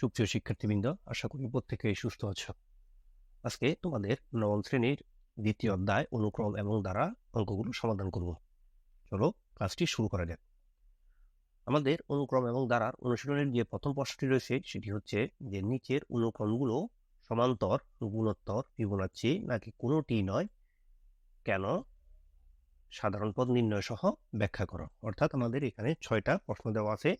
সুপ্রিয় শিক্ষার্থীবৃন্দ, আশা করি প্রত্যেকেই সুস্থ আছো। আজকে তোমাদের নবম শ্রেণির দ্বিতীয় অধ্যায় অনুক্রম এবং দ্বারা অঙ্কগুলো সমাধান করব। চলো ক্লাসটি শুরু করা যাক। আমাদের অনুক্রম এবং দ্বারার অনুশীলনের যে প্রথম প্রশ্নটি রয়েছে, সেটি হচ্ছে যে নিচের অনুক্রমগুলো সমান্তর, গুণোত্তর ফিবোনাচ্ছি নাকি কোনোটি নয়, কেন? সাধারণ পদ নির্ণয় সহ ব্যাখ্যা করো। অর্থাৎ আমাদের এখানে ছয়টা প্রশ্ন দেওয়া আছে।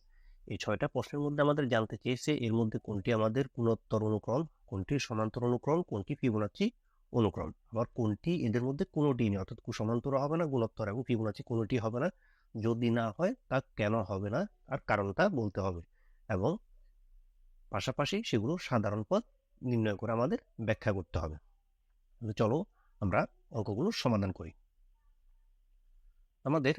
এই ছয়টা প্রশ্নের মধ্যে আমাদের জানতে চেয়েছে, এর মধ্যে কোনটি আমাদের গুণোত্তর অনুক্রম, কোনটি সমান্তর অনুক্রম, কোনটি ফিবোনাচ্ছি অনুক্রম? আবার কোনটি এদের মধ্যে কোনোটি নেই? অর্থাৎ সমান্তর হবে না, গুণোত্তর এবং ফিবোনাচ্ছি কোনোটি হবে না। যদি না হয়, তা কেন হবে না? আর কারণটা বলতে হবে। এবং পাশাপাশি সেগুলো সাধারণ পদ নির্ণয় করে আমাদের ব্যাখ্যা করতে হবে। চলো আমরা অঙ্কগুলো সমাধান করি। আমাদের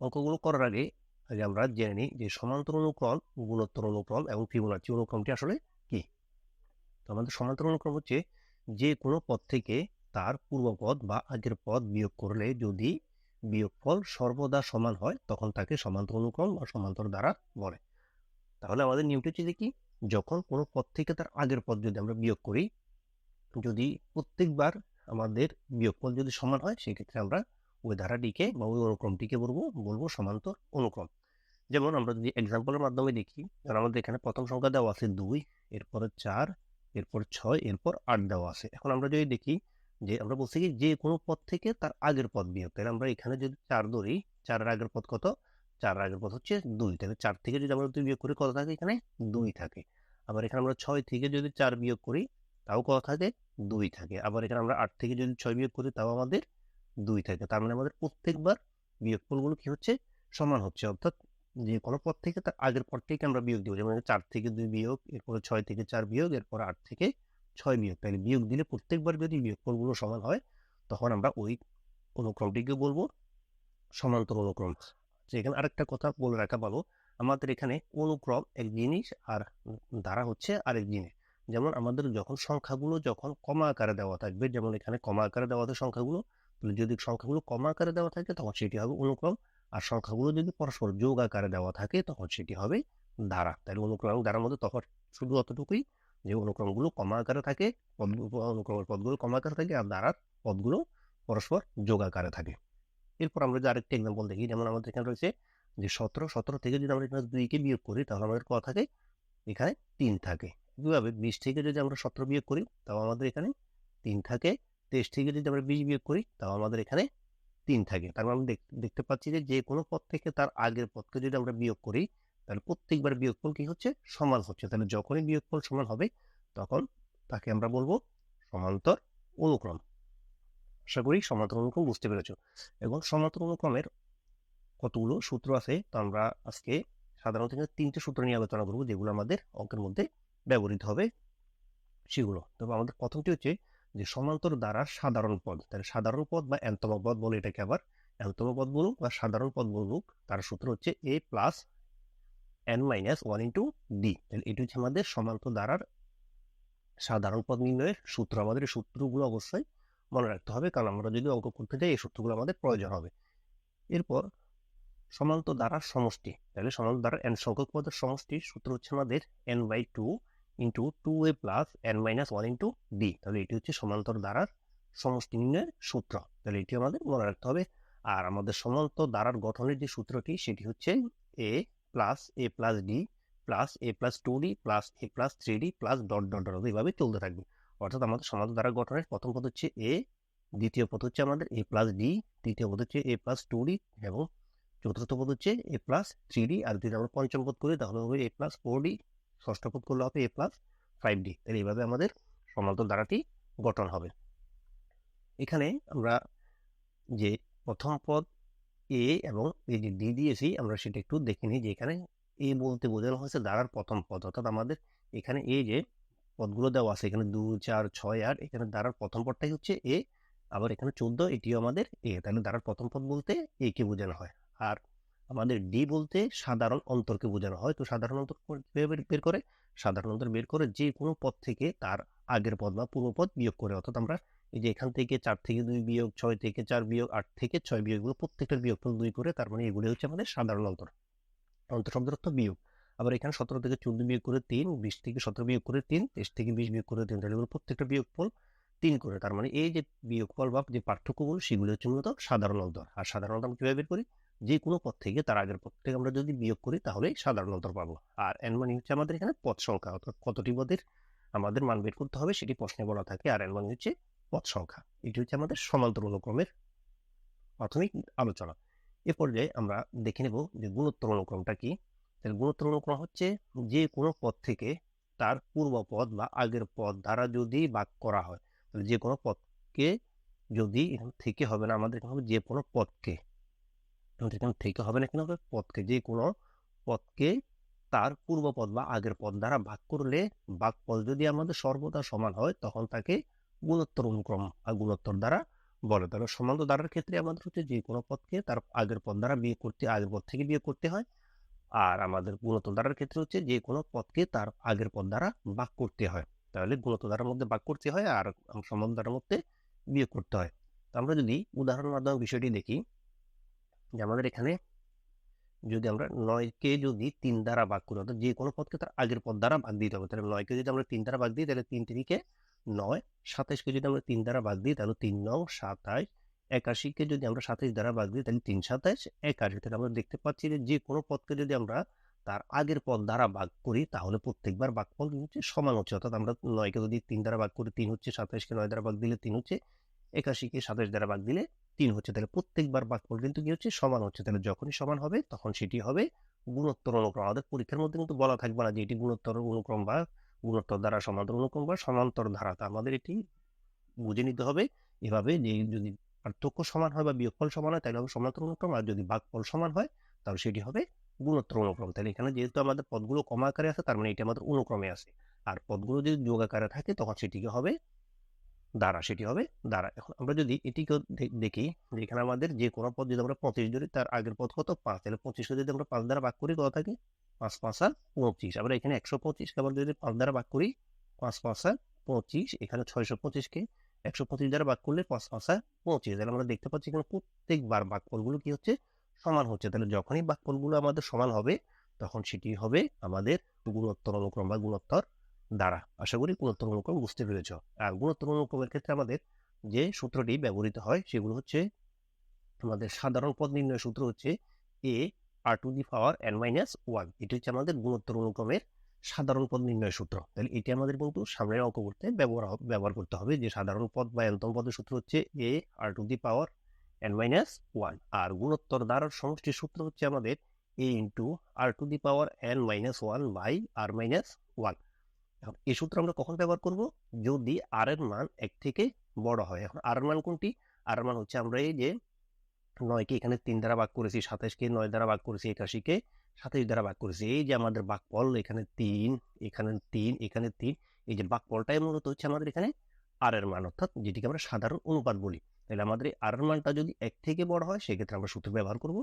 অঙ্কগুলো করার আগে আগে আমরা জেনে নিই যে সমান্তর অনুক্রম গুণোত্তর অনুক্রম এবং ফিবোনাচি অনুক্রমটি আসলে কি? তো আমাদের সমান্তর অনুক্রম হচ্ছে যে কোনো পদ থেকে তার পূর্বপদ বা আগের পদ বিয়োগ করলে যদি বিয়োগফল সর্বদা সমান হয়, তখন তাকে সমান্তর অনুক্রম বা সমান্তর দ্বারা বলে। তাহলে আমাদের নিয়মটি হচ্ছে কি? যখন কোনো পদ থেকে তার আগের পদ যদি আমরা বিয়োগ করি, যদি প্রত্যেকবার আমাদের বিয়োগফল যদি সমান হয়, সেক্ষেত্রে আমরা ওই ধারাটিকে বা ওই অনুক্রমটিকে বলব বলব সমান্তর অনুক্রম। যেমন আমরা যদি এক্সাম্পলের মাধ্যমে দেখি কারণ আমাদের এখানে প্রথম সংখ্যা দেওয়া আছে দুই, এরপরে চার, এরপর ছয়, এরপর আট দেওয়া আছে। এখন আমরা যদি দেখি যে আমরা বলছি কি, যে কোনো পদ থেকে তার আগের পদ বিয়োগ তাহলে আমরা এখানে যদি চার ধরি, চারের আগের পদ কত? চার আগের পদ হচ্ছে দুই। তাহলে চার থেকে যদি আমরা দুই বিয়োগ করি, কত থাকে এখানে? দুই থাকে। আবার এখানে আমরা ছয় থেকে যদি চার বিয়োগ করি, তাও কত থাকে? দুই থাকে। আবার এখানে আমরা আট থেকে যদি ছয় বিয়োগ করি, তাও আমাদের দুই থাকে। তার মানে আমাদের প্রত্যেকবার বিয়োগফলগুলো কি হচ্ছে? সমান হচ্ছে। অর্থাৎ যে কোনো পদ থেকে তার আগের পর থেকে আমরা বিয়োগ দিব। যেমন চার থেকে দুই বিয়োগ, এরপরে ছয় থেকে চার বিয়োগ, এরপর আট থেকে ছয় বিয়োগ। তাহলে বিয়োগ দিলে প্রত্যেকবার যদি বিয়োগফলগুলো সমান হয়, তখন আমরা ওই অনুক্রমটিকে বলব সমান্তর অনুক্রম। এখানে আরেকটা কথা বলে রাখা ভালো। আমাদের এখানে অনুক্রম এক জিনিস আর ধারা হচ্ছে আরেক জিনিস। যেমন আমাদের যখন সংখ্যাগুলো যখন কমা আকারে দেওয়া থাকবে, যেমন এখানে কমা আকারে দেওয়া থাকে সংখ্যাগুলো যদি সংখ্যাগুলো কম আকারে দেওয়া থাকে তখন সেটি হবে অনুক্রম। আর সংখ্যাগুলো যদি পরস্পর যোগ আকারে দেওয়া থাকে তখন সেটি হবে ধারা তাহলে অনুক্রম এবং ধারার মধ্যে তখন শুধু অতটুকুই যে অনুক্রমগুলো কমা আকারে থাকে, পদ অনুক্রমের পদগুলো কমা আকারে থাকে আর ধারার পদগুলো পরস্পর যোগ আকারে থাকে। এরপর আমরা যে আরেকটি এক্সাম্পল দেখি, যেমন আমাদের এখানে রয়েছে যে সতেরো সতেরো থেকে যদি আমরা এখানে দুইকে বিয়োগ করি তাহলে আমাদের কত থাকে? এখানে তিন থাকে। কীভাবে বিশ থেকে যদি আমরা সতেরো বিয়োগ করি তাও আমাদের এখানে তিন থাকে। তেইশ থেকে যদি আমরা বিশ বিয়োগ করি, তাও আমাদের এখানে তিন থাকে। তার মানে দেখতে পাচ্ছি যে যে কোনো পদ থেকে তার আগের পদকে যদি আমরা বিয়োগ করি, তাহলে প্রত্যেকবার বিয়োগফল কি হচ্ছে? সমান হচ্ছে। তাহলে যখনই বিয়োগফল সমান হবে, তখন তাকে আমরা বলব সমান্তর অনুক্রম। আশা করি সমান্তর অনুক্রম বুঝতে পেরেছ। এবং সমান্তর অনুক্রমের কতগুলো সূত্র আছে, তো আমরা আজকে সাধারণত তিনটে সূত্র নিয়ে আলোচনা করব, যেগুলো আমাদের অঙ্কের মধ্যে ব্যবহৃত হবে সেগুলো। তবে আমাদের প্রথমটি হচ্ছে যে সমান্তর দ্বারা সাধারণ পদ, তাহলে সাধারণ পদ বা এনতম পদ বলে এটাকে আবার এনতম পদ বলুক বা সাধারণ পদ বলুক, তার সূত্র হচ্ছে A plus N minus one into D তাহলে এটি হচ্ছে আমাদের সমান্তর দ্বারার সাধারণ পদ নির্ণয়ের সূত্র। আমাদের এই সূত্রগুলো অবশ্যই মনে রাখতে হবে, কারণ আমরা যদি অঙ্ক করতে যাই, এই সূত্রগুলো আমাদের প্রয়োজন হবে। এরপর সমান্তর দ্বারার সমষ্টি, তাহলে সমান্তর দ্বারার এন সংখ্যক পদের সমষ্টির সূত্র হচ্ছে আমাদের N by two into two A plus N minus one into D তাহলে এটি হচ্ছে সমান্তর দ্বারার সমষ্টি নির্ণয়ের সূত্র। তাহলে এটি আমাদের মনে রাখতে হবে। আর আমাদের সমান্তর দ্বারার গঠনের যে সূত্রটি, সেটি হচ্ছে A plus A plus D plus A plus two D plus A plus three D plus dot dot dot এইভাবে চলতে থাকবে। অর্থাৎ আমাদের সমান্তর দ্বারা গঠনের প্রথম পদ হচ্ছে এ দ্বিতীয় পদ হচ্ছে আমাদের এ প্লাস ডি তৃতীয় পদ হচ্ছে এ প্লাস টু ডি এবং চতুর্থ পদ হচ্ছে এ প্লাস থ্রি ডি আর যদি আমরা পঞ্চম পদ করি, তাহলে হবে এ প্লাস ফোর ডি ষষ্ঠ পদ করলে হবে এ প্লাস ফাইভ ডি তাহলে এইভাবে আমাদের সমান্তর দ্বারাটি গঠন হবে। এখানে আমরা যে প্রথম পদ এ এবং এই যে ডি দিয়েছি, আমরা সেটা একটু দেখে নিই যে এখানে এ বলতে বোঝানো হয়েছে দ্বারার প্রথম পদ। অর্থাৎ আমাদের এখানে এ যে পদগুলো দেওয়া আছে, এখানে দু চার, ছয়, আট, এখানে দ্বারার প্রথম পদটাই হচ্ছে এ আবার এখানে চোদ্দ, এটিও আমাদের এ তাহলে দ্বারার প্রথম পদ বলতে এ কে বোঝানো হয়। আর আমাদের ডি বলতে সাধারণ অন্তরকে বোঝানো হয়। তো সাধারণ অন্তর বের করে, সাধারণ অন্তর বের করে যে কোনো পদ থেকে তার আগের পদ বা পূর্ব পদ বিয়োগ করে। অর্থাৎ আমরা এই যে এখান থেকে চার থেকে দুই বিয়োগ, ছয় থেকে চার বিয়োগ, আট থেকে ছয় বিয়োগগুলো প্রত্যেকটার বিয়োগফল দুই করে, তার মানে এগুলি হচ্ছে আমাদের সাধারণ অন্তর। অন্তর শব্দের অর্থ বিয়োগ। আবার এখানে সতেরো থেকে চোদ্দ বিয়োগ করে তিন, বিশ থেকে সতেরো বিয়োগ করে তিন, তেইশ থেকে বিশ বিয়োগ করে তিন, তাহলে এগুলো প্রত্যেকটা বিয়োগফল তিন করে। তার মানে এই যে বিয়োগ বিয়োগফল বা যে পার্থক্যগুলো, সেগুলো হচ্ছে মূলত সাধারণ অন্তর। আর সাধারণ অন্তর আমরা কীভাবে বের করি? যে কোনো পদ থেকে তার আগের পদ থেকে আমরা যদি বিয়োগ করি তাহলে সাধারণ অন্তর পাবো। আর এন মানে হচ্ছে আমাদের এখানে পদ সংখ্যা, অর্থাৎ কতটি পদের আমাদের মান বের করতে হবে সেটি প্রশ্নে বলা থাকে। আর এন মানে হচ্ছে পদ সংখ্যা। এটি হচ্ছে আমাদের সমান্তর অনুক্রমের প্রাথমিক আলোচনা। এ পর্যায়ে আমরা দেখে নেব যে গুণোত্তর অনুক্রমটা কি। তাহলে গুণোত্তর অনুক্রম হচ্ছে যে কোনো পদ থেকে তার পূর্ব পদ বা আগের পদ দ্বারা যদি ভাগ করা হয়, তাহলে যে কোনো পদকে যদি এখান থেকে হবে না, আমাদের এখানে হবে যে কোনো পদকে। এখানে থেকে হবে না কেন? পদকে যে কোনো পদকে তার পূর্ব পদ বা আগের পদ দ্বারা ভাগ করলে ভাগফল যদি আমাদের সর্বদা সমান হয়, তখন তাকে গুণোত্তর অনুক্রম আর গুণোত্তর দ্বারা বলে তাহলে সমান্তর দ্বারার ক্ষেত্রে আমাদের হচ্ছে যে কোনো পদকে তার আগের পদ দ্বারা বিয়ে করতে, আগের পদ থেকে বিয়ে করতে হয়। আর আমাদের গুণোত্তর দ্বারার ক্ষেত্রে হচ্ছে যে কোনো পদকে তার আগের পদ দ্বারা ভাগ করতে হয়। তাহলে গুণোত্তর দ্বারার মধ্যে ভাগ করতে হয় আর সমান্তর দ্বারার মধ্যে বিয়ে করতে হয়। তো আমরা যদি উদাহরণ মাধ্যমে বিষয়টি দেখি যে আমাদের এখানে যদি আমরা নয়কে যদি তিন দ্বারা ভাগ করি, অর্থাৎ যে কোনো পদকে তার আগের পদ দ্বারা ভাগ দিতে হবে। তাহলে নয়কে যদি আমরা তিন দ্বারা ভাগ দিই, তাহলে তিন তিরিকে নয়। সাতাইশকে যদি আমরা তিন দ্বারা ভাগ দিই, তাহলে তিন নং সাতাইশ একাশিকে যদি আমরা সাতাইশ দ্বারা ভাগ দিই, তাহলে তিন সাতাইশ একাশি, তাহলে আমরা দেখতে পাচ্ছি যে যে কোনো পদকে যদি আমরা তার আগের পদ দ্বারা ভাগ করি, তাহলে প্রত্যেকবার ভাগফল হচ্ছে সমান হচ্ছে। অর্থাৎ আমরা নয়কে যদি তিন দ্বারা ভাগ করি, তিন হচ্ছে সাতাইশকে নয় দ্বারা ভাগ দিলে তিন হচ্ছে। একাশিকে সাতাইশ দ্বারা ভাগ দিলে তিন হচ্ছে তাহলে প্রত্যেকবার ভাগফল কিন্তু কি হচ্ছে? সমান হচ্ছে। তাহলে যখনই সমান হবে, তখন সেটি হবে গুণোত্তর অনুক্রম। আমাদের পরীক্ষার মধ্যে কিন্তু বলা থাকবে না যে এটি গুণোত্তর অনুক্রম বা গুণোত্তর দ্বারা সমান্তর অনুক্রম বা সমান্তর ধারা। তা আমাদের এটি বুঝে নিতে হবে। এভাবে যে যদি পার্থক্য সমান হয় বা বিয়োগফল সমান হয়, তাহলে হবে সমান্তর অনুক্রম। আর যদি ভাগফল সমান হয়, তাহলে সেটি হবে গুণোত্তর অনুক্রম। তাহলে এখানে যেহেতু আমাদের পদগুলো কম আকারে আছে, তার মানে এটি আমাদের অনুক্রমে আছে। আর পদগুলো যদি যোগ আকারে থাকে, তখন সেটিকে হবে দ্বারা সেটি হবে দ্বারা এখন আমরা যদি এটিকে দেখি যে এখানে আমাদের যে কোনো পদ যদি আমরা পঁচিশ ধরি, তার আগের পদ কত? পাঁচ। তাহলে পঁচিশকে যদি আমরা পাঁচ দ্বারা ভাগ করি, কত থাকে? পাঁচ পাঁচ, আর পঁচিশ। আমরা এখানে একশো পঁচিশকে আমরা যদি পাঁচ দ্বারা ভাগ করি, পাঁচ পাঁচ, আর পঁচিশ, এখানে ছয়শো পঁচিশকে একশো পঁচিশ দ্বারা ভাগ করলে পাঁচ পাঁচ, আর পঁচিশ। তাহলে আমরা দেখতে পাচ্ছি এখানে প্রত্যেকবার ভাগফলগুলো কি হচ্ছে? সমান হচ্ছে। তাহলে যখনই ভাগফলগুলো আমাদের সমান হবে, তখন সেটি হবে আমাদের গুণোত্তর অনুক্রম বা গুণোত্তর দ্বারা আশা করি গুণোত্তর অনুক্রম বুঝতে পেরেছ। আর গুণোত্তর অনুক্রমের ক্ষেত্রে আমাদের যে সূত্রটি ব্যবহৃত হয়, সেগুলো হচ্ছে আমাদের সাধারণ পদ নির্ণয় সূত্র হচ্ছে A R to the power N minus one এটি হচ্ছে আমাদের গুণোত্তর অনুক্রমের সাধারণ পদ নির্ণয় সূত্র। তাহলে এটি আমাদের কিন্তু সামনের অঙ্ক করতে ব্যবহার ব্যবহার করতে হবে। যে সাধারণ পদ বা এনতম পদের সূত্র হচ্ছে a r to the power n minus one আর গুণোত্তর দ্বারার সমষ্টি সূত্র হচ্ছে আমাদের a into r to the power n minus one by r minus one এখন এই সূত্র আমরা কখন ব্যবহার করব? যদি আর এর মান এক থেকে বড় হয়। এখন আর এর মান কোনটি? আর এর মান হচ্ছে আমরা এই যে নয়কে এখানে তিন দ্বারা ভাগ করেছি সাতাশকে নয় দ্বারা ভাগ করেছি একাশিকে সাতাশ দ্বারা ভাগ করেছি। এই যে আমাদের বাকফল এখানে তিন এখানে তিন এখানে তিন, এই যে বাকফলটাই মূলত হচ্ছে আমাদের এখানে আর এর মান। অর্থাৎ যেটিকে আমরা সাধারণ অনুপাত বলি। তাহলে আমাদের আর এর মানটা যদি এক থেকে বড় হয়, সেক্ষেত্রে আমরা সূত্র ব্যবহার করব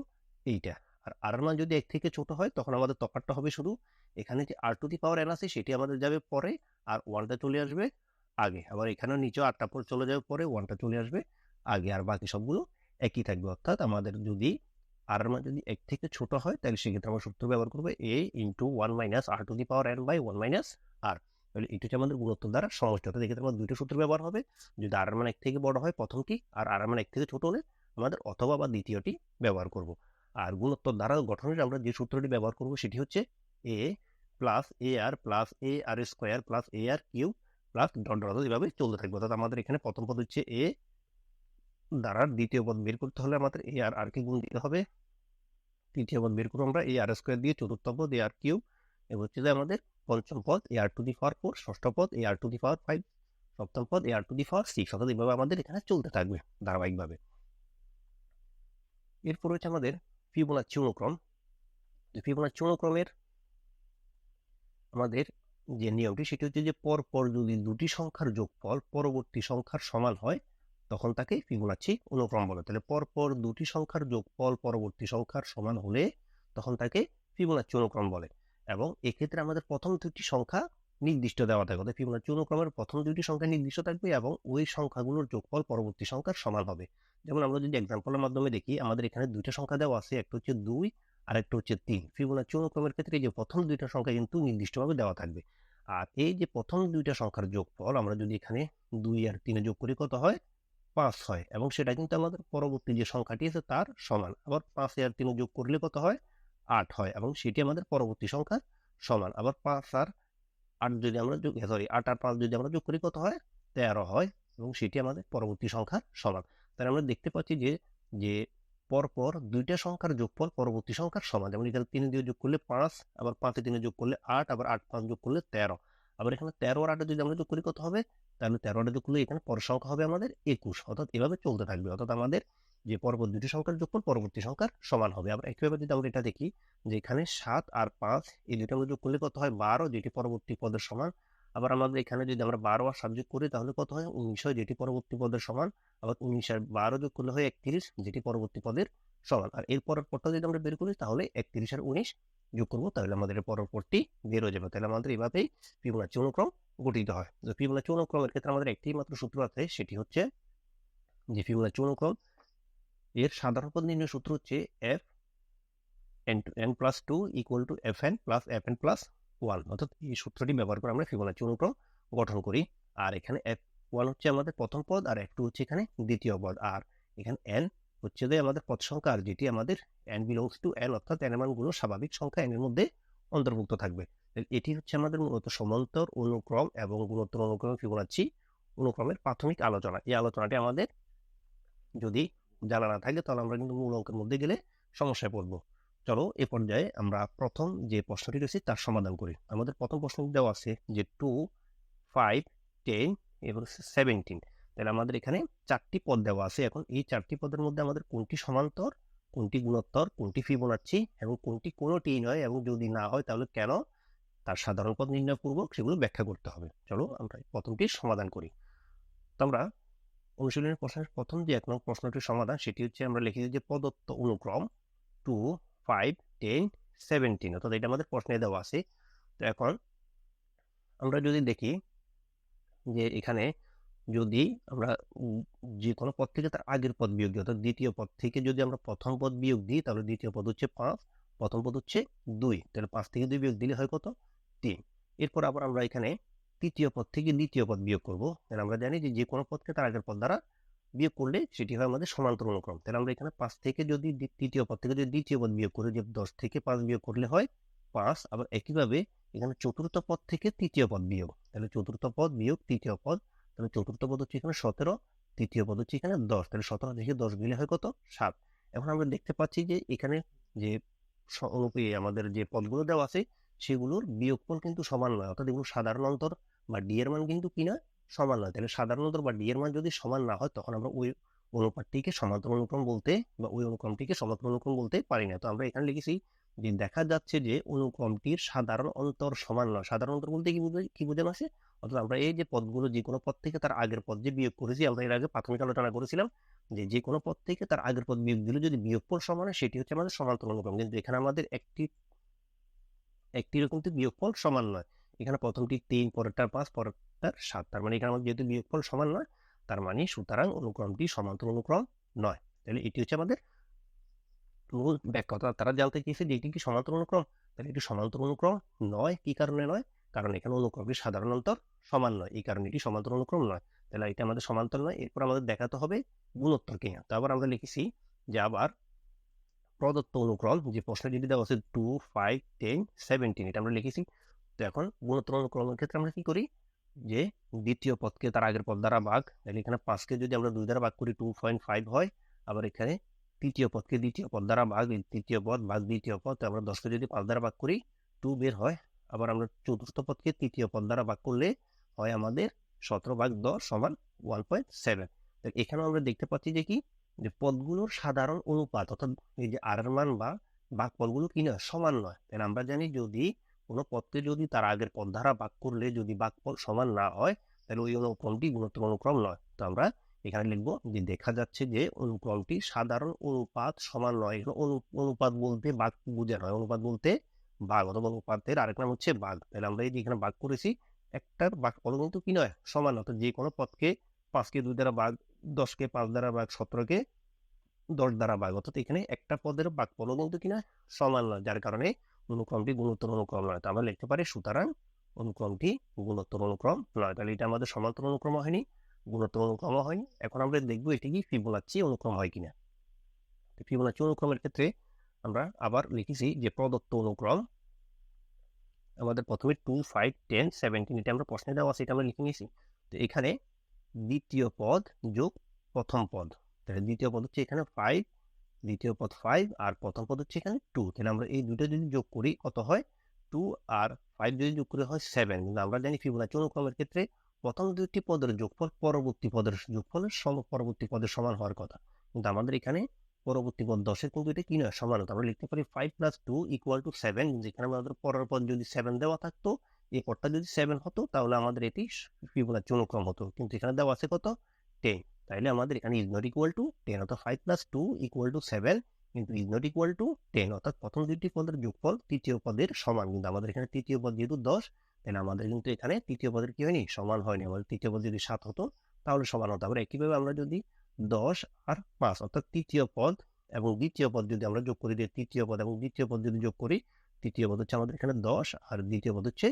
এইটা। আর আর মান যদি এক থেকে ছোট হয়, তখন আমাদের তফাৎটা হবে শুধু এখানে যে আর টু দি পাওয়ার এন আছে, সেটি আমাদের যাবে পরে আর ওয়ানটা চলে আসবে আগে। আবার এখানেও নিচে আটটা পর চলে যাবে পরে ওয়ানটা চলে আসবে আগে। আর বাকি সবগুলো একই থাকবে। অর্থাৎ আমাদের যদি আর মান যদি এক থেকে ছোট হয়, তাহলে সেক্ষেত্রে আমরা সূত্র ব্যবহার করব a into one minus r to the power n by one minus r তাহলে এটি হচ্ছে আমাদের গুণোত্তর দ্বারা সমষ্টি অর্থাৎ এক্ষেত্রে আমাদের দুইটা সূত্র ব্যবহার হবে। যদি আর মান এক থেকে বড় হয় প্রথমটি আর আর মান এক থেকে ছোট হলে আমাদের অথবা বা দ্বিতীয়টি ব্যবহার করব। আর গুণোত্তর দ্বারা গঠনের আমরা যে সূত্রটি ব্যবহার করব সেটি হচ্ছে a plus a r plus a r square plus a r cube plus dot dot এভাবে চলতে থাকবে। অর্থাৎ আমাদের এখানে প্রথম পদ হচ্ছে এ দ্বারা দ্বিতীয় পদ বের করতে হলে আমাদের এ আর আর কে গুণ দিতে হবে। তৃতীয় পদ বের করব আমরা এ আর স্কোয়ার দিয়ে চতুর্থ পদ এ আর কিউ এবং হচ্ছে যে আমাদের পঞ্চম পদ a R to the power four ষষ্ঠ পদ a R to the power five সপ্তম পদ a R to the power six অর্থাৎ এইভাবে আমাদের এখানে চলতে থাকবে ধারাবাহিকভাবে। এরপর হচ্ছে আমাদের ফিবোনাচ্ছি অনুক্রম ফিবোনাচ্ছি অনুক্রমের আমাদের যে নিয়মটি, সেটি হচ্ছে যে পর পর যদি দুটি সংখ্যার যোগফল পরবর্তী সংখ্যার সমান হয়, তখন তাকে ফিবোনাচ্ছি অনুক্রম বলে। তাহলে পর পর দুটি সংখ্যার যোগফল পরবর্তী সংখ্যার সমান হলে তখন তাকে ফিবোনাচ্ছি অনুক্রম বলে। এবং এক্ষেত্রে আমাদের প্রথম দুটি সংখ্যা নির্দিষ্ট দেওয়া থাকে। অর্থাৎ ফিবোনাচি অনুক্রমের প্রথম দুইটি সংখ্যা নির্দিষ্ট থাকবে এবং ওই সংখ্যাগুলোর যোগফল পরবর্তী সংখ্যার সমান হবে। যেমন আমরা যদি এক্সাম্পলের মাধ্যমে দেখি, আমাদের এখানে দুইটা সংখ্যা দেওয়া আছে, একটা হচ্ছে দুই আর একটা হচ্ছে তিন। ফিবোনাচি অনুক্রমের ক্ষেত্রে যে প্রথম দুইটা সংখ্যা কিন্তু নির্দিষ্টভাবে দেওয়া থাকবে। আর এই যে প্রথম দুইটা সংখ্যার যোগফল আমরা যদি এখানে দুই আর তিনে যোগ করি, কত হয়? পাঁচ হয়। এবং সেটা কিন্তু আমাদের পরবর্তী যে সংখ্যাটি আছে তার সমান। আবার পাঁচ আর তিনে যোগ করলে কত হয়? আট হয়। এবং সেটি আমাদের পরবর্তী সংখ্যা সমান। আবার পাঁচ আর আট যদি আমরা যোগ সরি আট আর পাঁচ যদি আমরা যোগ করি, কত হয়? তেরো হয় এবং সেটি আমাদের পরবর্তী সংখ্যার সমান। তাহলে আমরা দেখতে পাচ্ছি যে যে পরপর দুইটা সংখ্যার যোগফল পরবর্তী সংখ্যার সমান। যেমন এখানে তিন দিয়ে যোগ করলে পাঁচ, আবার পাঁচে তিনে যোগ করলে আট, আবার আট পাঁচ যোগ করলে তেরো। আবার এখানে তেরো আর আটে যদি আমরা যোগ করি, কত হবে? তাহলে তেরো আটে যোগ করলে এখানে পর সংখ্যা হবে আমাদের একুশ। অর্থাৎ এভাবে চলতে থাকবে। অর্থাৎ আমাদের যে পরপর দুটি সংখ্যার যোগফল পরবর্তী সংখ্যার সমান হবে। আবার একইভাবে যদি আমরা এটা দেখি যে এখানে সাত আর পাঁচ এই দুটো আমরা যোগ করলে কত হয়? বারো, যেটি পরবর্তী পদের সমান। আবার আমাদের এখানে যদি আমরা বারো আর সাত যোগ করি তাহলে কত হয়? উনিশ যেটি পরবর্তী পদের সমান। আবার উনিশ আর বারো যোগ করলে হয় একত্রিশ, যেটি পরবর্তী পদের সমান। আর এর পরের পরটা যদি আমরা বের করি তাহলে একত্রিশ আর উনিশ যোগ করব, তাহলে আমাদের পরটি বের হয়ে যাবে। তাহলে আমাদের এভাবেই ফিবোনাচি অনুক্রম গঠিত হয়। তো ফিবোনাচি অনুক্রমের ক্ষেত্রে আমাদের একটি মাত্র সূত্র আছে, সেটি হচ্ছে যে ফিবোনাচি অনুক্রম এর সাধারণ পদ নির্ণয় সূত্র হচ্ছে f n to n plus two equal to f n plus f n plus one অর্থাৎ এই সূত্রটি ব্যবহার করে আমরা ফিবোনাচি অনুক্রম গঠন করি। আর এখানে এফ ওয়ান হচ্ছে আমাদের প্রথম পদ আর এফ টু হচ্ছে এখানে দ্বিতীয় পদ। আর এখানে এন হচ্ছে যে আমাদের পদ সংখ্যা আর যেটি আমাদের এন বিলংস টু এন অর্থাৎ এন মানগুলো স্বাভাবিক সংখ্যা এনের মধ্যে অন্তর্ভুক্ত থাকবে। এটি হচ্ছে আমাদের মূলত সমান্তর অনুক্রম এবং গুণোত্তর অনুক্রম ফিবোনাচি অনুক্রমের প্রাথমিক আলোচনা। এই আলোচনাটি আমাদের যদি জানা না থাকে তাহলে আমরা কিন্তু মূল অঙ্কের মধ্যে গেলে সমস্যায় পড়ব। চলো এ পর্যায়ে আমরা প্রথম যে প্রশ্নটি রয়েছে তার সমাধান করি। আমাদের প্রথম প্রশ্ন দেওয়া আছে যে টু ফাইভ টেন এবং সেভেন্টিন তাহলে আমাদের এখানে চারটি পদ দেওয়া আছে। এখন এই চারটি পদের মধ্যে আমাদের কোনটি সমান্তর, কোনটি গুণোত্তর, কোনটি ফি ফিবোনাচ্ছি এবং কোনটি কোনোটি নয় এবং যদি না হয় তাহলে কেন তার সাধারণ পদ নির্ণয় পূর্বক সেগুলো ব্যাখ্যা করতে হবে। চলো আমরা প্রথমটির সমাধান করি। তো আমরা অনুশীলনের প্রশ্নের প্রথম যে এক নং প্রশ্নটির সমাধান, সেটি হচ্ছে আমরা লিখেছি যে প্রদত্ত অনুক্রম টু ফাইভ টেন সেভেন্টিন অর্থাৎ এটা আমাদের প্রশ্নে দেওয়া আছে। তো এখন আমরা যদি দেখি যে এখানে যদি আমরা যে কোনো পদ থেকে তার আগের পদ বিয়োগ দিই, অর্থাৎ দ্বিতীয় পদ থেকে যদি আমরা প্রথম পদ বিয়োগ দিই, তাহলে দ্বিতীয় পদ হচ্ছে পাঁচ, প্রথম পদ হচ্ছে দুই। তাহলে পাঁচ থেকে দুই বিয়োগ দিলে হয় কত? তিন। এরপর আবার আমরা এখানে তৃতীয় পদ থেকে দ্বিতীয় পদ বিয়োগ করব। তাহলে আমরা জানি যে যে কোনো পদকে তার আগের পদ দ্বারা বিয়োগ করলে সেটি হয় আমাদের সমান্তর অনুক্রম তাহলে আমরা এখানে পাঁচ থেকে যদি তৃতীয় পদ থেকে যদি দ্বিতীয় পদ বিয়োগ করি, যে দশ থেকে পাঁচ বিয়োগ করলে হয় পাঁচ, আবার একইভাবে এখানে চতুর্থ পদ থেকে তৃতীয় পদ বিয়োগ। তাহলে চতুর্থ পদ বিয়োগ তৃতীয় পদ, তাহলে চতুর্থ পদ হচ্ছে এখানে সতেরো, তৃতীয় পদ হচ্ছে এখানে দশ। তাহলে সতেরো থেকে দশ মিলে হয় কত? সাত। এখন আমরা দেখতে পাচ্ছি যে, এখানে যে আমাদের যে পদগুলো দেওয়া আছে, সেগুলোর বিয়োগফল কিন্তু সমান নয়। অর্থাৎ এগুলো সাধারণ অন্তর। বা ডি এর মান কিন্তু কি না সমান নয়। তাহলে সাধারণ অন্তর বা ডি এর মান যদি সমান না হয়, তখন আমরা ওই অনুপাতটিকে সমান্তর অনুক্রম বলতে বা ওই অনুক্রমটিকে সমান্তর অনুক্রম বলতে পারি না। তো আমরা এখানে লিখেছি যে দেখা যাচ্ছে যে অনুক্রমটির সাধারণ অন্তর সমান নয়। সাধারণ অন্তর বলতে কি বুঝে, কি বোঝানো আছে? অর্থাৎ আমরা এই যে পদগুলো যে কোনো পদ থেকে তার আগের পদ যে বিয়োগ করেছি, আমরা এর আগে প্রাথমিক আলোচনা করেছিলাম যে যে কোনো পদ থেকে তার আগের পদ বিয়োগ দিলে যদি বিয়োগফল সমান হয়, সেটি হচ্ছে আমাদের সমান্তর অনুক্রম। কিন্তু এখানে আমাদের একটি একটি রকম বিয়োগফল সমান নয়। এখানে প্রথমটি তিন, পরেরটার পাঁচ, পরেরটার সাত। তার মানে এখানে আমাদের যেহেতু বিয়োগফল সমান নয়, তার মানে সুতরাং অনুক্রমটি সমান্তর অনুক্রম নয়। তাহলে এটি হচ্ছে আমাদের মূল ব্যাখ্যা। তারা জানতে চেয়েছে যে এটি কি সমান্তর অনুক্রম? তাহলে এটি সমান্তর অনুক্রম নয়। কি কারণে নয়? কারণ এখানে অনুক্রমটি সাধারণ অন্তর সমান নয়। এই কারণে এটি সমান্তর অনুক্রম নয়। তাহলে এটা আমাদের সমান্তর নয়। এরপর আমাদের দেখাতে হবে গুণোত্তর তো আবার আমরা লিখেছি যে আবার প্রদত্ত অনুক্রম, যে প্রশ্ন দেওয়া আছে টু ফাইভ টেন সেভেন্টিন এটা আমরা লিখেছি। তো এখন গুণোত্তর অনুক্রমের ক্ষেত্রে আমরা কি করি? যে দ্বিতীয় পদকে তার আগের পদ দ্বারা ভাগ, তাহলে এখানে পাঁচকে যদি আমরা দুই দ্বারা ভাগ করি টু পয়েন্ট ফাইভ হয়, আবার এখানে তৃতীয় পদকে দ্বিতীয় পদ দ্বারা ভাগ তৃতীয় পদ ভাগ দ্বিতীয় পদ আমরা দশকে যদি পাঁচ দ্বারা ভাগ করি টু বের হয়, আবার আমরা চতুর্থ পদকে তৃতীয় পদ দ্বারা ভাগ করলে হয় আমাদের সতেরো ভাগ দশ সমান ওয়ান পয়েন্ট সেভেন এখানেও আমরা দেখতে পাচ্ছি যে কি? যে পদগুলোর সাধারণ অনুপাত, অর্থাৎ এই যে আর মান বা বাক পদগুলো কি না, সমান নয়। তাহলে আমরা জানি যদি কোনো পদকে যদি তার আগের পদ দ্বারা বাক করলে যদি বাকফল সমান না হয়, তাহলে ওই অনুক্রমটি গুণোত্তর অনুক্রম নয়। তো আমরা এখানে লিখব যে দেখা যাচ্ছে যে অনুক্রমটি সাধারণ অনুপাত সমান নয়। এখানে অনুপাত বলতে বাঘ বুঝে নয়। অনুপাত বলতে বাঘ অথবা অনুপাতের আরেক নাম হচ্ছে বাঘ। তাহলে আমরা এই যে এখানে বাঘ করেছি, একটার পদ কিন্তু কি নয়? সমান অর্থাৎ যে কোনো পদকে পাঁচকে দুই দ্বারা বাঘ, দশকে পাঁচ দ্বারা বাঘ, সতেরোকে দশ দ্বারা বাঘ। অর্থাৎ এখানে একটা পদের বাঘফলও কিন্তু কি নয়? সমান নয়। যার কারণে অনুক্রমটি গুণোত্তর অনুক্রম নয়। তো আমরা লিখতে পারি সুতরাং অনুক্রমটি গুণোত্তর অনুক্রম নয়। তাহলে এটা আমাদের সমান্তর অনুক্রম হয়নি, গুণোত্তর অনুক্রম হয়নি। এখন আমরা দেখব এটি কি ফিবোনাচ্চি অনুক্রম হয় কিনা। ফিবোনাচ্চি অনুক্রমের ক্ষেত্রে আমরা আবার লিখেছি যে প্রদত্ত অনুক্রম আমাদের প্রথমে টু, ফাইভ, টেন, সেভেন্টিন এটা আমরা প্রশ্নে দেওয়া আছে, এটা আমরা লিখে নিয়েছি। তো এখানে দ্বিতীয় পদ যোগ প্রথম পদ। তাহলে দ্বিতীয় পদ হচ্ছে এখানে ফাইভ দ্বিতীয় পদ ফাইভ আর প্রথম পদ হচ্ছে এখানে টু তাহলে আমরা এই দুটো যদি যোগ করি, কত হয়? টু আর ফাইভ যদি যোগ করে হয় সেভেন কিন্তু আমরা জানি ফিবোনাচি অনুক্রমের ক্ষেত্রে প্রথম দুটি পদের যোগফল পরবর্তী পদের যোগফলের সম, পরবর্তী পদের সমান হওয়ার কথা। কিন্তু আমাদের এখানে পরবর্তী পদ দশের কিন্তু এটা কি নয় সমান হতো আমরা লিখতে পারি five plus two equal to seven যেখানে আমাদের পরের পদ যদি সেভেন দেওয়া থাকতো, এই পদটা যদি সেভেন হতো, তাহলে আমাদের এটি ফিবোনাচি অনুক্রম হতো। কিন্তু এখানে দেওয়া আছে কত? টেন তাইলে আমাদের এখানে is not equal to ten অর্থাৎ five plus two equal to seven কিন্তু is not equal to ten অর্থাৎ প্রথম দুটি পদের যোগফল তৃতীয় পদের সমান কিন্তু আমাদের এখানে তৃতীয় পদ যেহেতু দশ তাহলে আমাদের কিন্তু এখানে তৃতীয় পদের কি হয়নি? সমান হয়নি। আমাদের তৃতীয় পদ যদি সাত হতো, তাহলে সমান হতো। আবার একইভাবে আমরা যদি দশ আর পাঁচ অর্থাৎ তৃতীয় পদ এবং দ্বিতীয় পদ যদি আমরা যোগ করি তৃতীয় পদ এবং দ্বিতীয় পদ যদি যোগ করি, তৃতীয় পদ হচ্ছে আমাদের এখানে দশ আর দ্বিতীয় পদ হচ্ছে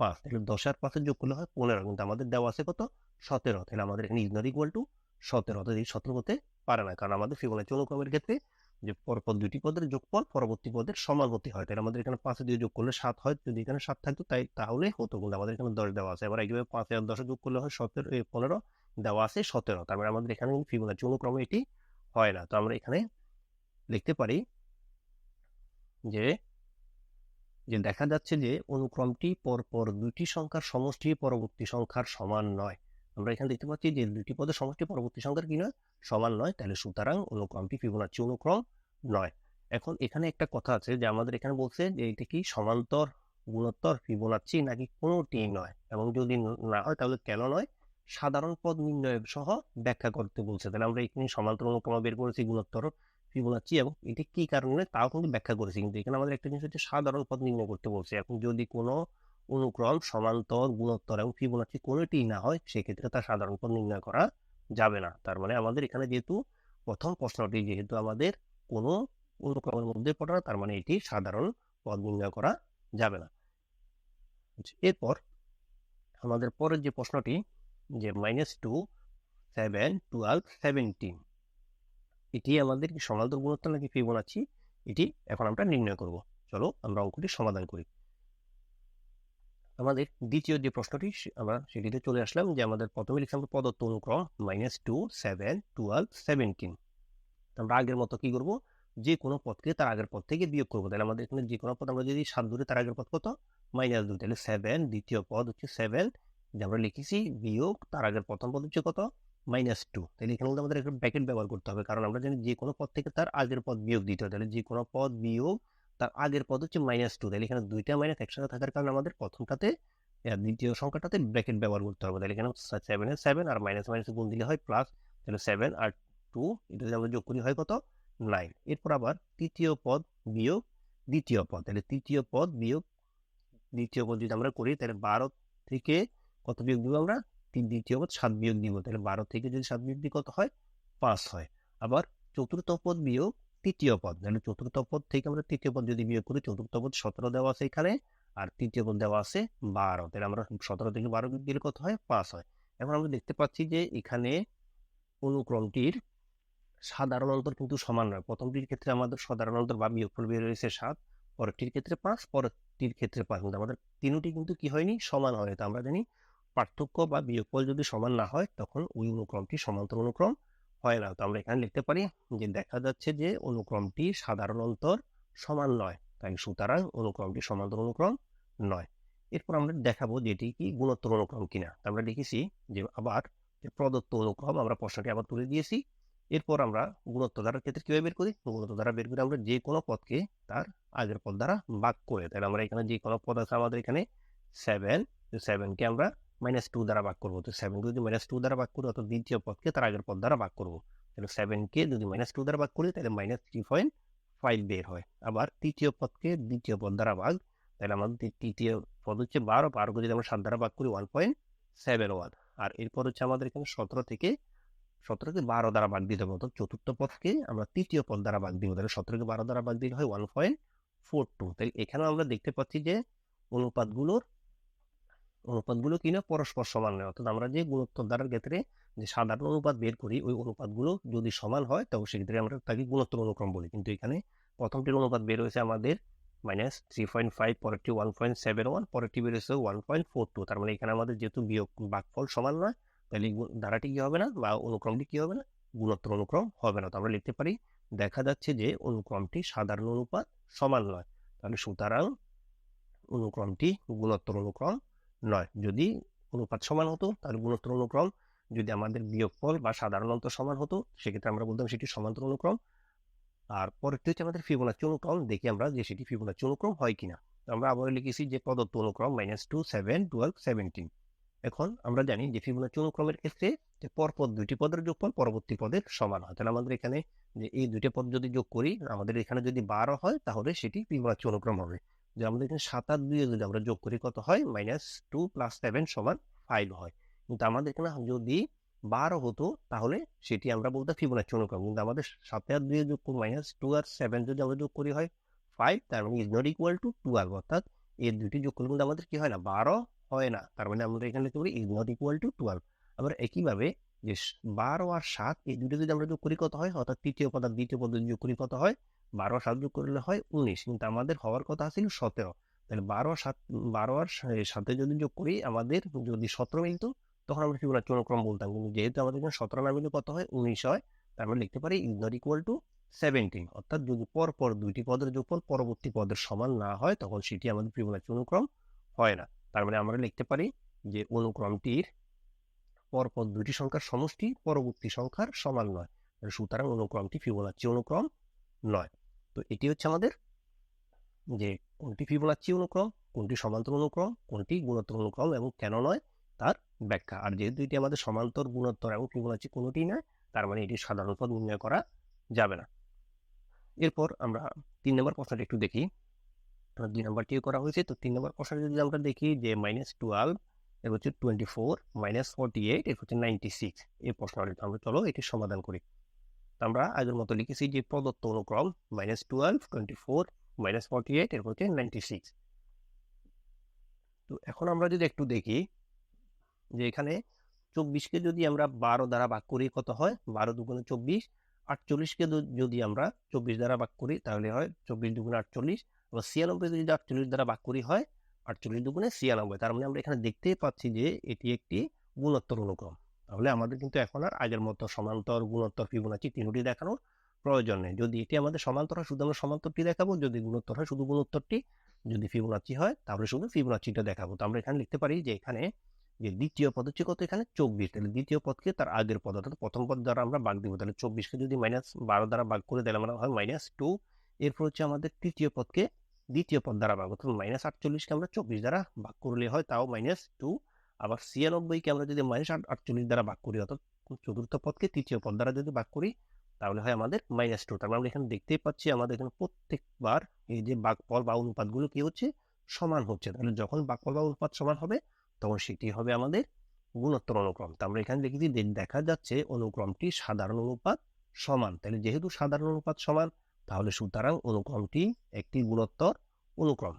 পাঁচ। তাহলে দশ আর পাঁচের যোগ করলে হয় পনেরো। কিন্তু আমাদের দেওয়া আছে কত? সতেরো। তাহলে আমাদের এখানে ইজ নট ইকুয়াল টু সতেরো অর্থাৎ এই সতেরো হতে পারে না। কারণ আমাদের ফিবোনাচি অনুক্রমের ক্ষেত্রে যে পরপর দুটি পদের যোগফল পরবর্তী পদের সমাগতি হয়। তাহলে আমাদের এখানে পাঁচে দিয়ে যোগ করলে সাত হয়। যদি এখানে সাত থাকতো তাই তাহলে হতো। কিন্তু আমাদের এখানে দশ দেওয়া আছে। এবার এইভাবে পাঁচ আর দশে যোগ করলে হয় সতেরো পনেরো দেওয়া আছে সতেরো। তারপরে আমাদের এখানে ফিবোনাচি অনুক্রমে এটি হয় না। তো আমরা এখানে লিখতে পারি যে যে দেখা যাচ্ছে যে অনুক্রমটি পরপর দুটি সংখ্যার সমষ্টি পরবর্তী সংখ্যার সমান নয়। আমরা এখানে দেখতে পাচ্ছি যে দুটি পদের সমষ্টি পরবর্তী সংখ্যার কি নয়? সমান নয়। তাহলে সুতরাং অনুক্রমটি ফিবোনাচি অনুক্রম নয়। এখন এখানে একটা কথা আছে যে আমাদের এখানে বলছে যে এটা কি সমান্তর গুণোত্তর ফিবোনাচি নাকি কোনোটি নয়? এবং যদি না হয় তাহলে কেন নয়? সাধারণ পদ নির্ণয় সহ ব্যাখ্যা করতে বলছে। তাহলে আমরা এখানে সমান্তর অনুক্রম বের করেছি গুণোত্তর ফিবোনাচি এবং এটি কি কারণে? তাও কিন্তু ব্যাখ্যা করেছি। কিন্তু এখানে আমাদের একটা জিনিস হচ্ছে সাধারণ পদ নির্ণয় করতে বলছে। এখন যদি কোনো অনুক্রম সমান্তর গুণোত্তর এবং ফিবোনাচি কোনোটি না হয়, সেক্ষেত্রে তার সাধারণ পদ নির্ণয় করা যাবে না। তার মানে আমাদের এখানে যেহেতু প্রথম প্রশ্নটি যেহেতু আমাদের কোনো অনুক্রমের মধ্যে পড়ে না তার মানে এটি সাধারণ পদ নির্ণয় করা যাবে না। এরপর আমাদের পরের যে প্রশ্নটি, যে minus two seven twelve seventeen এটি আমাদের কি সমান্তর গুণোত্তর নাকি ফিবোনাচি এটি এখন আমরা নির্ণয় করব। চলো আমরা অঙ্কটি সমাধান করি। আমাদের দ্বিতীয় যে প্রশ্নটি আমরা সেটিতে চলে আসলাম যে আমাদের প্রথমে লিখলাম প্রদত্ত অনুক্রম minus two seven twelve seventeen আমরা আগের মতো কি করব? যে কোনো পদকে তার আগের পদ থেকে বিয়োগ করব। তাহলে আমাদের এখানে যে কোনো পদ আমরা যদি সাত ধরে তার আগের পদ কত? মাইনাস দুই। তাহলে সেভেন দ্বিতীয় পদ হচ্ছে সেভেন যে আমরা লিখেছি বিয়োগ তার আগের প্রথম পদ হচ্ছে কত? মাইনাস টু তাহলে এখানে আমাদের একটা ব্র্যাকেট ব্যবহার করতে হবে। কারণ আমরা জানি যে কোনো পদ থেকে তার আগের পদ বিয়োগ দিতে হবে তাহলে যে কোনো পদ বিয়োগ তার আগের পদ হচ্ছে মাইনাস টু তাহলে এখানে দুইটা মাইনাস একসাথে থাকার কারণে আমাদের প্রথমটাতে দ্বিতীয় সংখ্যাটাতে ব্র্যাকেট ব্যবহার করতে হবে। তাহলে এখানে সেভেনের সেভেন আর মাইনাস মাইনাস গুণ দিলে হয় প্লাস তাহলে সেভেন আর টু এটা যদি আমরা যোগ করি হয় কত? নাইন এরপর আবার তৃতীয় পদ বিয়োগ দ্বিতীয় পদ। তাহলে তৃতীয় পদ বিয়োগ দ্বিতীয় পদ যদি আমরা করি, তাহলে বারো থেকে কত বিয়োগ দিব আমরা? তিন দ্বিতীয় পদ সাত বিয়োগ দিব। তাহলে বারো থেকে যদি সাত বিয়োগ দিই কত হয়? পাঁচ হয়। আবার চতুর্থ পদ বিয়োগ তৃতীয় পদ। তাহলে চতুর্থ পদ থেকে আমরা তৃতীয় পদ যদি বিয়োগ করি, চতুর্থ পদ সতেরো দেওয়া আছে এখানে, আর তৃতীয় পদ দেওয়া আছে বারো। তাহলে আমরা সতেরো থেকে বারো দিলে কত হয়? পাঁচ হয়। এখন আমরা দেখতে পাচ্ছি যে এখানে অনুক্রমটির সাধারণ অন্তর কিন্তু সমান নয়। প্রথমটির ক্ষেত্রে আমাদের সাধারণ অন্তর বা বিয়োগফল বের হয়েছে সাত, পরেরটির ক্ষেত্রে পাঁচ, পরেরটির ক্ষেত্রে পাঁচ। কিন্তু আমাদের তিনটি কিন্তু কি হয়নি? সমান হয় তো আমরা জানি পার্থক্য বা বিয়োগফল যদি সমান না হয়, তখন ওই অনুক্রমটি সমান্তর অনুক্রম হয় না। তো আমরা এখানে লিখতে পারি যে দেখা যাচ্ছে যে অনুক্রমটি সাধারণ অন্তর সমান নয়। তাই সুতরাং অনুক্রমটি সমান্তর অনুক্রম নয়। এরপর আমরা দেখাবো যে এটি কি গুণোত্তর অনুক্রম কিনা। আমরা দেখেছি যে আবার যে প্রদত্ত অনুক্রম আমরা প্রশ্নটি আবার তুলে দিয়েছি। এরপর আমরা গুণত্ব দ্বারার ক্ষেত্রে কীভাবে বের করি? গুণত্ব দ্বারা বের করে আমরা যে কোনো পদকে তার আগের পদ দ্বারা ভাগ করে। তাহলে আমরা এখানে যে কোনো পদ আছে আমাদের এখানে সেভেন সেভেনকে আমরা মাইনাস টু দ্বারা ভাগ করব। তো সেভেনকে যদি মাইনাস টু দ্বারা ভাগ করি, অর্থাৎ দ্বিতীয় পদকে, তার আগের পদ দ্বারা ভাগ করব। তাহলে সেভেনকে যদি মাইনাস টু দ্বারা ভাগ করি, তাহলে মাইনাস থ্রি পয়েন্ট ফাইভ বের হয়। আবার তৃতীয় পদকে দ্বিতীয় পদ দ্বারা ভাগ, তাহলে আমাদের তৃতীয় পদ হচ্ছে বারো, বারোকে যদি আমরা সাত দ্বারা ভাগ করি ওয়ান পয়েন্ট সেভেন ওয়ান আর এরপর হচ্ছে আমাদের এখানে সতেরো থেকে, সতেরোকে বারো দ্বারা ভাগ দিতে হবে অর্থাৎ চতুর্থ পদকে আমরা তৃতীয় পদ দ্বারা ভাগ দিব। তাহলে সতেরোকে বারো দ্বারা ভাগ দিলে হয় ওয়ান পয়েন্ট ফোর টু তাহলে এখানেও আমরা দেখতে পাচ্ছি যে অনুপাতগুলোর অনুপাতগুলো কিনা পরস্পর সমান নয়। অর্থাৎ আমরা যে গুণোত্তর দ্বারার ক্ষেত্রে যে সাধারণ অনুপাত বের করি, ওই অনুপাতগুলো যদি সমান হয়, তবে সেক্ষেত্রে আমরা তাকে গুণোত্তর অনুক্রম বলি। কিন্তু এখানে প্রথমটির অনুপাত বের হয়েছে আমাদের মাইনাস থ্রি পয়েন্ট ফাইভ পরেরটি ওয়ান পয়েন্ট সেভেন ওয়ান পরেরটি বের হয়েছে ওয়ান পয়েন্ট ফোর টু তার মানে এখানে আমাদের যেহেতু বিয়োগ বাকফল সমান নয়, তাহলে ধারাটি কি হবে না বা অনুক্রমটি কী হবে না? গুণোত্তর অনুক্রম হবে না। তো আমরা লিখতে পারি, দেখা যাচ্ছে যে অনুক্রমটি সাধারণ অনুপাত সমান নয়। তাহলে সুতরাং অনুক্রমটি গুণোত্তর অনুক্রম নয়। যদি অনুপাত সমান হতো, তাহলে গুণোত্তর অনুক্রম। যদি আমাদের বিয়োগফল বা সাধারণ অন্তর সমান হতো, সেক্ষেত্রে আমরা বলতাম সেটি সমান্তর অনুক্রম। আর পরেরটি হচ্ছে আমাদের ফিবোনাচি অনুক্রম। দেখি আমরা যে সেটি ফিবোনাচি অনুক্রম হয় কিনা। আমরা আবার লিখেছি যে প্রদত্ত অনুক্রম minus two seven twelve seventeen এখন আমরা জানি যে ফিবোনাচি অনুক্রমের ক্ষেত্রে যে পরপর দুইটি পদের যোগফল পরবর্তী পদের সমান হয়। তাহলে আমাদের এখানে যে এই দুইটা পদ যদি যোগ করি, আমাদের এখানে যদি বারো হয়, তাহলে সেটি ফিবোনাচি অনুক্রম হবে। যে আমাদের এখানে সাত আর দুই যদি আমরা যোগ করি কত হয়? মাইনাস টু প্লাস সেভেন সমান ফাইভ হয়। কিন্তু আমাদের এখানে যদি বারো হতো, তাহলে সেটি আমরা বলতে ফিবোনাচি অনুক্রম। কিন্তু আমাদের সাথে আর দুই যোগ করি মাইনাস টু আর সেভেন যদি আমরা যোগ করি হয় ফাইভ তার মানে is not equal to twelve অর্থাৎ এর দুটি যোগ করলে কিন্তু আমাদের কি হয় না? বারো হয় না। তার মানে আমরা এখানে লিখতে পারি is not equal to twelve আবার একইভাবে যে বারো আর সাত, এই দুটো যদি আমরা যোগ করি কত হয়? অর্থাৎ তৃতীয় পদ আর দ্বিতীয় পদ যদি যোগ করি কত হয়? বারো যোগ করলে হয় উনিশ। কিন্তু আমাদের হওয়ার কথা ছিল সতেরো। তাহলে বারো সাত, বারো আর সাথে যদি যোগ করি, আমাদের যদি সতেরো মিলতো, তখন আমরা ফিবোনাচি অনুক্রম বলতাম। কিন্তু যেহেতু আমাদের এখানে সতেরো না মিলে কত হয়? উনিশ হয়। তার মানে লিখতে পারি is not equal to seventeen অর্থাৎ যদি পর পর দুইটি পদের যোগফল পরবর্তী পদের সমান না হয়, তখন সেটি আমাদের ফিবোনাচি অনুক্রম হয় না। তার মানে আমরা লিখতে পারি যে অনুক্রমটির পরপর দুটি সংখ্যার সমষ্টি পরবর্তী সংখ্যার সমান নয়। সুতরাং অনুক্রমটি ফিবোনাচি অনুক্রম নয়। তো এটি হচ্ছে আমাদের যে কোনটি ফিবোনাচি অনুক্রম, কোনটি সমান্তর অনুক্রম, কোনটি গুণোত্তর অনুক্রম এবং কেন নয় তার ব্যাখ্যা। আর যেহেতু এটি আমাদের সমান্তর গুণোত্তর এবং ফিবোনাচি কোনোটি নয়, তার মানে এটি সাধারণ পদ নির্ণয় করা যাবে না। এরপর আমরা তিন নম্বর প্রশ্নটা একটু দেখি। দুই নম্বরটিও করা হয়েছে। তো তিন নম্বর প্রশ্ন যদি আমরা দেখি যে মাইনাস টুয়েলভ এর হচ্ছে twenty four minus forty eight এর হচ্ছে নাইনটি সিক্স এই প্রশ্নটি আমরা চলো এটি সমাধান করি। আমরা আগের মতো লিখেছি যে প্রদত্ত অনুক্রম minus twelve twenty four minus forty eight এর হচ্ছে নাইনটি সিক্স তো এখন আমরা যদি একটু দেখি যে এখানে চব্বিশকে যদি আমরা বারো দ্বারা ভাগ করি কত হয়? বারো দুগুণে চব্বিশ। আটচল্লিশকে যদি আমরা চব্বিশ দ্বারা ভাগ করি তাহলে হয় চব্বিশ দুগুণে আটচল্লিশ। আবার ছিয়ানব্বই যদি আটচল্লিশ দ্বারা ভাগ করি হয় আটচল্লিশ দুগুণে ছিয়ানব্বই। তার মানে আমরা এখানে দেখতেই পাচ্ছি যে এটি একটি গুণোত্তর অনুক্রম। তাহলে আমাদের কিন্তু এখন আর আগের মতো সমান্তর, গুণোত্তর ফিবোনাচি তিনটি দেখানোর প্রয়োজন নেই। যদি এটি আমাদের সমান্তর হয়, শুধু আমরা সমান্তরটি দেখাবো, যদি গুণোত্তর হয়, শুধু গুণোত্তরটি। যদি ফিবোনাচি হয়, তাহলে শুধু ফিবোনাচিটা দেখাবো। তো আমরা এখানে লিখতে পারি যে এখানে যে দ্বিতীয় পদ হচ্ছে কত? এখানে চব্বিশ। তাহলে দ্বিতীয় পদকে তার আগের পদ, অর্থাৎ প্রথম পদ দ্বারা আমরা ভাগ দিব। তাহলে চব্বিশকে যদি মাইনাস বারো দ্বারা ভাগ করে দিলে আমরা হয় মাইনাস টু এরপর হচ্ছে আমাদের তৃতীয় পদকে দ্বিতীয় পদ দ্বারা ভাগ, অর্থাৎ মাইনাস আটচল্লিশকে আমরা চব্বিশ দ্বারা ভাগ করলে হয়, তাও মাইনাস টু আবার ছিয়ানব্বইকে আমরা যদি মাইনাস আটচল্লিশ দ্বারা ভাগ করি, অর্থাৎ চতুর্থ পদকে তৃতীয় পদ দ্বারা যদি ভাগ করি, তাহলে হয় আমাদের মাইনাস টু তার মানে আমরা এখানে দেখতেই পাচ্ছি আমাদের এখানে প্রত্যেকবার এই যে ভাগফল বা অনুপাতগুলো কি হচ্ছে? সমান হচ্ছে। তাহলে যখন ভাগফল বা অনুপাত সমান হবে, তখন সেটি হবে আমাদের গুণোত্তর অনুক্রম। তা আমরা এখানে লিখেছি যে দেখা যাচ্ছে অনুক্রমটি সাধারণ অনুপাত সমান। তাহলে যেহেতু সাধারণ অনুপাত সমান, তাহলে সুতরাং অনুক্রমটি একটি গুণোত্তর অনুক্রম।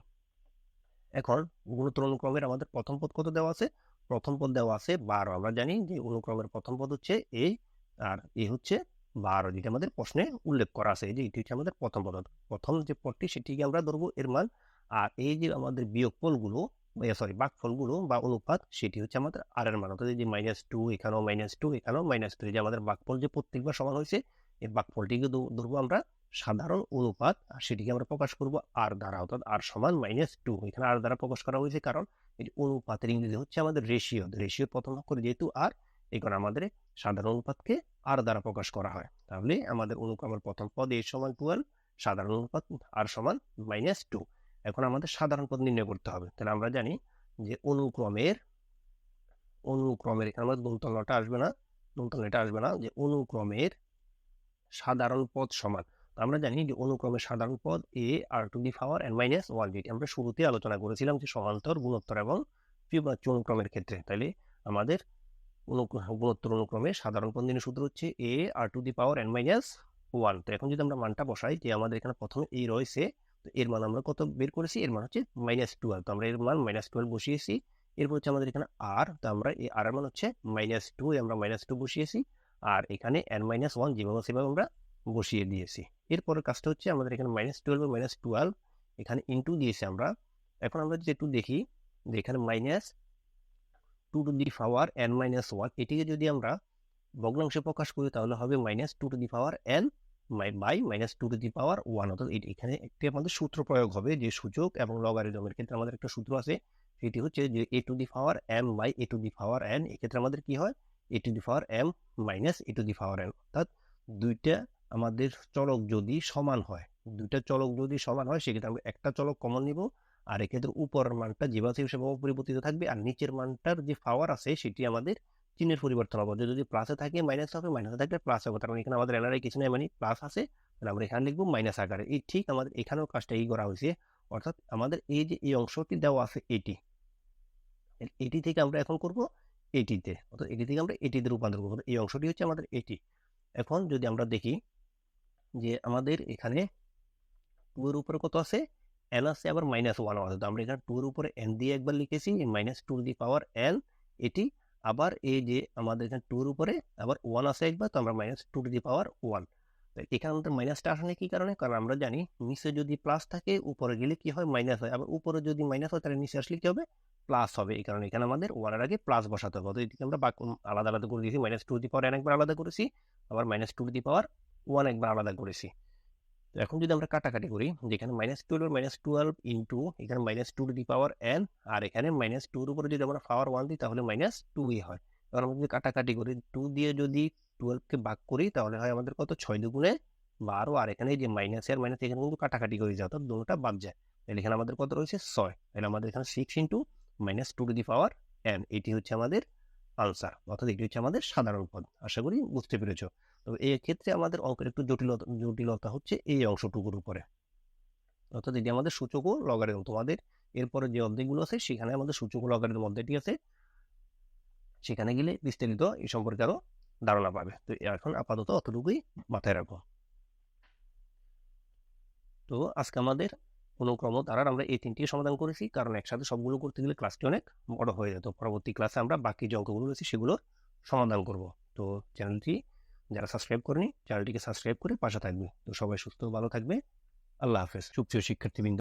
এখন গুণোত্তর অনুক্রমের আমাদের প্রথম পদ কত দেওয়া আছে? প্রথম পদ দেওয়া আছে বারো। আমরা জানি যে অনুক্রমের প্রথম পদ হচ্ছে এ আর এ হচ্ছে বারো, যেটা আমাদের প্রশ্নে উল্লেখ করা আছে। এই যে এটি হচ্ছে আমাদের প্রথম পদ। প্রথম যে পদটি, সেটিকে আমরা ধরবো এর মান। আর এই যে আমাদের বিয়োগফলগুলো সরি বাকফলগুলো বা অনুপাত, সেটি হচ্ছে আমাদের আর এর মান। অর্থাৎ যে মাইনাস টু এখানেও মাইনাস টু এখানেও মাইনাস টু যে আমাদের বাকফল যে প্রত্যেকবার সমান হয়েছে, এই বাকফলটিকে ধ- ধরবো আমরা সাধারণ অনুপাত, আর সেটিকে আমরা প্রকাশ করব আর দ্বারা, অর্থাৎ আর সমান মাইনাস টু এখানে আর দ্বারা প্রকাশ করা হয়েছে কারণ এই অনুপাতের ইংরেজি হচ্ছে আমাদের রেশিও রেশিওর প্রথম অক্ষর যেহেতু আর কারণে আমাদের সাধারণ অনুপাতকে আর দ্বারা প্রকাশ করা হয়। তাহলে আমাদের অনুক্রমের প্রথম পদ এ সমান টুয়েলভ সাধারণ অনুপাত আর সমান মাইনাস টু এখন আমাদের সাধারণ পদ নির্ণয় করতে হবে। তাহলে আমরা জানি যে অনুক্রমের অনুক্রমের এখানে আমাদের দন্তলটা আসবে না দন্তলটা আসবে না যে অনুক্রমের সাধারণ পদ সমান। আমরা জানি যে অনুক্রমে সাধারণ পদ a r to the power n minus one যেটি আমরা শুরুতে আলোচনা করেছিলাম যে সমান্তর গুণোত্তর এবং ফিবোনাচ্চি অনুক্রমের ক্ষেত্রে। তাহলে আমাদের গুণোত্তর অনুক্রমে সাধারণ পদ পন্দিনের সূত্র হচ্ছে a r to the power n minus one তো এখন যদি আমরা মানটা বসাই যে আমাদের এখানে প্রথমে এই রয়েছে, তো এর মান আমরা কত বের করেছি? এর মান হচ্ছে মাইনাস টুয়েলভ তো আমরা এর মান মাইনাস টুয়েলভ বসিয়েছি। এরপর হচ্ছে আমাদের এখানে আর তো আমরা এই আর এর মান হচ্ছে মাইনাস টু আমরা মাইনাস টু বসিয়েছি। আর এখানে এন মাইনাস ওয়ান যেভাবে সেভাবে আমরা বসিয়ে দিয়েছি। এরপরের কাজটা হচ্ছে আমাদের এখানে মাইনাস টুয়েলভ মাইনাস টুয়েলভ এখানে ইন্টু দিয়েছি আমরা। এখন আমরা যদি একটু দেখি যে এখানে minus two to the power n minus one এটিকে যদি আমরা ভগ্নাংশে প্রকাশ করি তাহলে হবে minus two to the power n by minus two to the power one অর্থাৎ এখানে একটি আমাদের সূত্র প্রয়োগ হবে যে সূচক এবং লগারিদমের ক্ষেত্রে আমাদের একটা সূত্র আছে, সেটি হচ্ছে যে a to the power m by a to the power n এক্ষেত্রে আমাদের কি হয়? A to the power m minus a to the power n অর্থাৎ দুইটা আমাদের চলক যদি সমান হয়, দুইটা চলক যদি সমান হয়, সেক্ষেত্রে আমরা একটা চলক কমন নিব, আর এক্ষেত্রে উপরের মানটা যেভাবে হিসেবে পরিবর্তিত থাকবে, আর নিচের মানটার যে পাওয়ার আছে, সেটি আমাদের চিহ্নের পরিবর্তন হবে। যদি প্লাসে থাকে মাইনাস হবে মাইনাসে থাকলে প্লাস হবে কারণ এখানে আমাদের এনারাই কিছু নেই মানে প্লাস আছে, তাহলে আমরা এখানে লিখব মাইনাস আকারে। এই ঠিক আমাদের এখানেও কাজটা এই করা হয়েছে, অর্থাৎ আমাদের এই যে, এই অংশটি দেওয়া আছে এটি এটি থেকে আমরা এখন করব এটিতে, অর্থাৎ এটি থেকে আমরা এটিতে রূপান্তর করব এই অংশটি হচ্ছে আমাদের এটি। এখন যদি আমরা দেখি যে আমাদের এখানে টু এর উপরে কত আছে? এন আছে, আবার মাইনাস ওয়ান আছে। তো আমরা এখানে টু এর উপরে এন দিয়ে একবার লিখেছি minus two the power n এটি আবার এই যে আমাদের এখানে টু এর উপরে আবার ওয়ান আছে একবার, তো আমরা minus two to the power one তো এখানে আমাদের মাইনাসটা আসলে কি কারণে? কারণ আমরা জানি নিচে যদি প্লাস থাকে, উপরে গেলে কি হয়? মাইনাস হয়। আবার উপরে যদি মাইনাস হয়, তাহলে নিচে আসলে কি হবে? প্লাস হবে। এই কারণে এখানে আমাদের ওয়ানের আগে প্লাস বসাতে হবে। তো এটিকে আমরা আলাদা আলাদা করে দিয়েছি। Minus two the power n একবার আলাদা করেছি, আবার minus two the power one একবার আলাদা করেছি এখন যদি আমরা কাটাকাটি করি, যেখানে minus twelve minus twelve into এখানে minus two two the power n আর এখানে মাইনাস টুর উপরে যদি আমরা পাওয়ার ওয়ান দিই, তাহলে মাইনাস টুই হয়। এবার আমরা যদি কাটাকাটি করি টু দিয়ে যদি টুয়েলভকে ভাগ করি, তাহলে হয় আমাদের কত? ছয় দুগুণে বারো, আর এখানে যে মাইনাস আর মাইনাস এখানে কিন্তু কাটাকাটি করে যায় অর্থাৎ দুটোটা বাদ যায়। তাহলে এখানে আমাদের কত রয়েছে? ছয়। তাহলে আমাদের এখানে six into minus two to the power n এটি হচ্ছে আমাদের আনসার অর্থাৎ এটি হচ্ছে আমাদের সাধারণ পদ। আশা করি বুঝতে পেরেছ। তো এই ক্ষেত্রে আমাদের অঙ্কের একটু জটিলতা জটিলতা হচ্ছে এই অংশটুকুর উপরে। অর্থাৎ এটি আমাদের সূচক ও লগারিদম। তোমাদের এরপরে যে অধ্যায়গুলো আছে, সেখানে আমাদের সূচক ও লগারিদম অধ্যায়টি আছে। সেখানে গেলে বিস্তারিত এই সম্পর্কে আরও ধারণা পাবে। তো এখন আপাতত অতটুকুই মাথায় রাখো তো আজকে আমাদের অনুক্রম দ্বারা আমরা এই তিনটি সমাধান করেছি। কারণ একসাথে সবগুলো করতে গেলে ক্লাসটি অনেক বড় হয়ে যেত। পরবর্তী ক্লাসে আমরা বাকি যে অঙ্কগুলো রয়েছে সেগুলোর সমাধান করব। তো চ্যানেলটি যারা সাবস্ক্রাইব করেনি চ্যানেলটিকে সাবস্ক্রাইব করে পাশে থাকবে। তো সবাই সুস্থ ভালো থাকবে। আল্লাহ হাফেজ। সুপ্রিয় শিক্ষার্থীবৃন্দ।